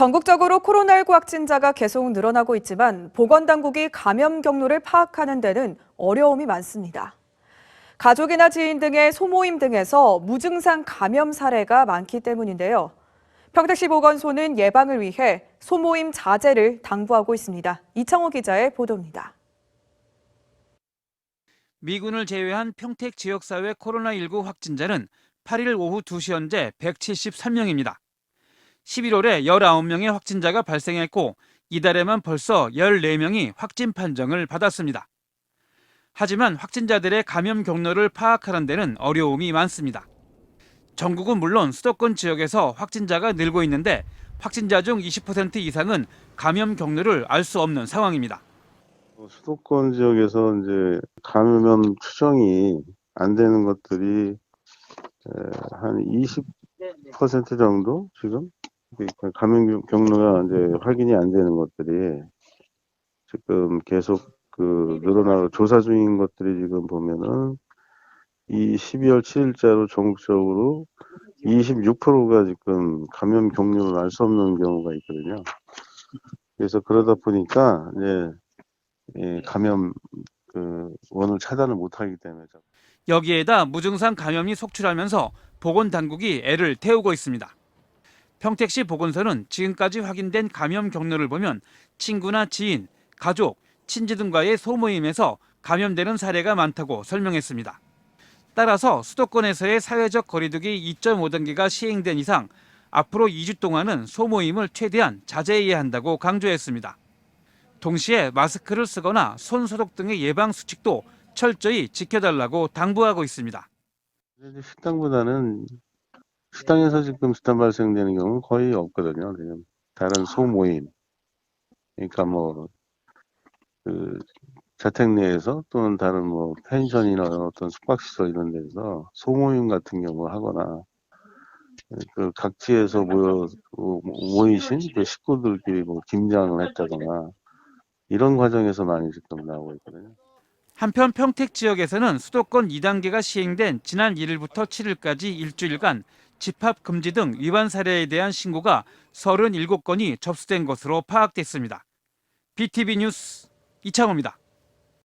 전국적으로 코로나19 확진자가 계속 늘어나고 있지만 보건당국이 감염 경로를 파악하는 데는 어려움이 많습니다. 가족이나 지인 등의 소모임 등에서 무증상 감염 사례가 많기 때문인데요. 평택시 보건소는 예방을 위해 소모임 자제를 당부하고 있습니다. 이창호 기자의 보도입니다. 미군을 제외한 평택 지역사회 코로나19 확진자는 8일 오후 2시 현재 173명입니다. 11월에 19명의 확진자가 발생했고 이달에만 벌써 14명이 확진 판정을 받았습니다. 하지만 확진자들의 감염 경로를 파악하는 데는 어려움이 많습니다. 전국은 물론 수도권 지역에서 확진자가 늘고 있는데 확진자 중 20% 이상은 감염 경로를 알 수 없는 상황입니다. 뭐 수도권 지역에서 이제 감염 추정이 안 되는 것들이 에, 한20% 정도 지금 그 감염 경- 경로가 이제 확인이 안 되는 것들이 지금 계속 그 늘어나고 조사 중인 것들이 지금 보면은 이 12월 7일자로 전국적으로 26%가 지금 감염 경로를 알 수 없는 경우가 있거든요. 그래서 그러다 보니까 이제 예, 감염 그 원을 차단을 못하기 때문에 좀 여기에다 무증상 감염이 속출하면서 보건 당국이 애를 태우고 있습니다. 평택시 보건소는 지금까지 확인된 감염 경로를 보면 친구나 지인, 가족, 친지 등과의 소모임에서 감염되는 사례가 많다고 설명했습니다. 따라서 수도권에서의 사회적 거리두기 2.5단계가 시행된 이상 앞으로 2주 동안은 소모임을 최대한 자제해야 한다고 강조했습니다. 동시에 마스크를 쓰거나 손 소독 등의 예방 수칙도 철저히 지켜달라고 당부하고 있습니다. 식당보다는 식당에서 지금 스탄 발생되는 경우는 거의 없거든요. 지금 다른 소모임 그러니까 뭐 그 자택 내에서 또는 다른 뭐 펜션이나 어떤 숙박시설 이런 데서 소모임 같은 경우 하거나 그 각지에서 모여 모이신 그 식구들끼리 뭐 김장을 했다거나 이런 과정에서 많이 지금 나오고 있거든요. 한편 평택 지역에서는 수도권 2단계가 시행된 지난 1일부터 7일까지 일주일간 집합 금지 등 위반 사례에 대한 신고가 37건이 접수된 것으로 파악됐습니다. BTV 뉴스 이창호입니다.